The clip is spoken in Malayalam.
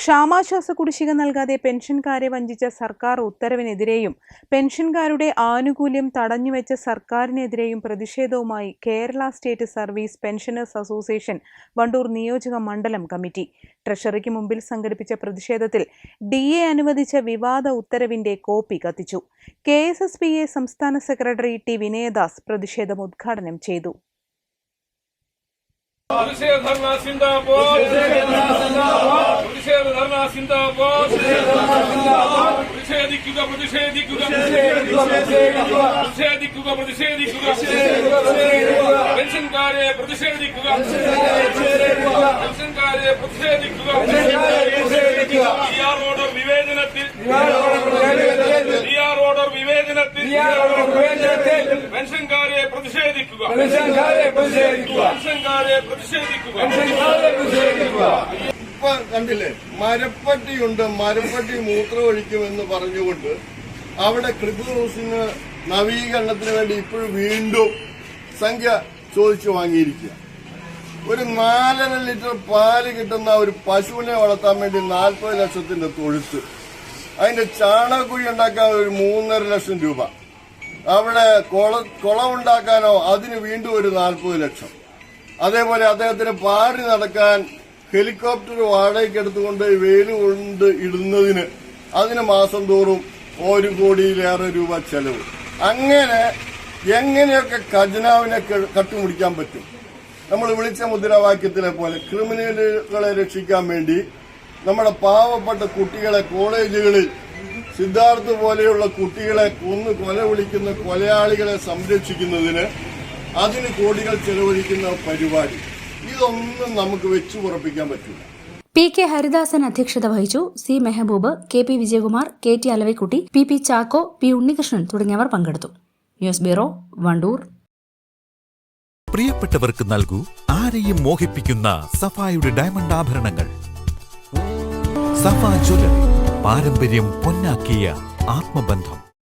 ക്ഷാമാശ്വാസ കുടിശ്ശിക നൽകാതെ പെൻഷൻകാരെ വഞ്ചിച്ച സർക്കാർ ഉത്തരവിനെതിരെയും പെൻഷൻകാരുടെ ആനുകൂല്യം തടഞ്ഞുവെച്ച സർക്കാരിനെതിരെയും പ്രതിഷേധവുമായി Kerala state service pensioners association Wandoor നിയോജക മണ്ഡലം കമ്മിറ്റി. ട്രഷറിക്ക് മുമ്പിൽ സംഘടിപ്പിച്ച പ്രതിഷേധത്തിൽ ഡി എ അനുവദിച്ച വിവാദ ഉത്തരവിന്റെ കോപ്പി കത്തിച്ചു. K S S P A സംസ്ഥാന സെക്രട്ടറി ടി വിനയദാസ് പ്രതിഷേധം ഉദ്ഘാടനം ചെയ്തു. പ്രതിഷേധ ധർണ സിന്ദാബാദ്. പ്രതിഷേധിക്കുക പ്രതിഷേധിക്കുക പ്രതിഷേധിക്കുക. പ്രതിഷേധിക്കുക പെൻഷൻകാരെ പ്രതിഷേധിക്കുക. പെൻഷൻകാരെ പ്രതിഷേധിക്കുക. ഡി ആർ ഓർഡർ വിവേചനത്തിൽ. ആർ ഓർഡർ വിവേചനത്തിൽ. പെൻഷൻകാരെ പ്രതിഷേധിക്കുക. പെൻഷൻകാരെ പ്രതിഷേധിക്കുക. ഇപ്പൊ കണ്ടില്ലേ? മരപ്പട്ടിയുണ്ട് മരപ്പട്ടി മൂത്രമൊഴിക്കുമെന്ന് പറഞ്ഞുകൊണ്ട് അവിടെ ക്ലിബ് ഹൗസിന് നവീകരണത്തിന് വേണ്ടി ഇപ്പോഴും വീണ്ടും സംഖ്യ ചോദിച്ചു വാങ്ങിയിരിക്കുക. ഒരു നാലര ലിറ്റർ പാൽ കിട്ടുന്ന ഒരു പശുവിനെ വളർത്താൻ വേണ്ടി നാൽപ്പത് ലക്ഷത്തിന്റെ തൊഴുത്ത്. അതിന്റെ ചാണകക്കുഴി ഉണ്ടാക്കാൻ ഒരു മൂന്നര ലക്ഷം രൂപ. അവിടെ കുള കുളം ഉണ്ടാക്കാനോ അതിന് വീണ്ടും ഒരു നാൽപ്പത് ലക്ഷം. അതേപോലെ അദ്ദേഹത്തിന് പാടി നടക്കാൻ ഹെലികോപ്റ്റർ വാടകയ്ക്ക് എടുത്തുകൊണ്ട് വെയിൽ കൊണ്ട് ഇടുന്നതിന് അതിന് മാസം തോറും ഒരു കോടിയിലേറെ രൂപ ചെലവ്. അങ്ങനെ എങ്ങനെയൊക്കെ ഖജനാവിനെ കട്ടുമുടിക്കാൻ പറ്റും? നമ്മൾ വിളിച്ച മുദ്രാവാക്യത്തിലെ പോലെ ക്രിമിനലുകളെ രക്ഷിക്കാൻ വേണ്ടി നമ്മുടെ പാവപ്പെട്ട കുട്ടികളെ കോളേജുകളിൽ സിദ്ധാർത്ഥ് പോലെയുള്ള കുട്ടികളെ കൊന്ന് കൊല വിളിക്കുന്ന കൊലയാളികളെ സംരക്ഷിക്കുന്നതിന് അതിന് കോടികൾ ചെലവഴിക്കുന്ന പരിപാടി. ഇതൊന്നും നമുക്ക് വെച്ചു ഉറപ്പിക്കാൻ പറ്റില്ല പി കെ ഹരിദാസൻ അധ്യക്ഷത വഹിച്ചു C Mehaboob K P Vijayakumar K T Alavaikutty P P Chacko P Unnikrishnan തുടങ്ങിയവർ പങ്കെടുത്തു. News bureau Wandoor. പ്രിയപ്പെട്ടവർക്ക് നൽകൂ ആരെയും മോഹിപ്പിക്കുന്ന സഫായുടെ ഡയമണ്ട് ആഭരണങ്ങൾ. സഫ ജ്വല പാരമ്പര്യം പൊന്നാക്കിയ ആത്മബന്ധം.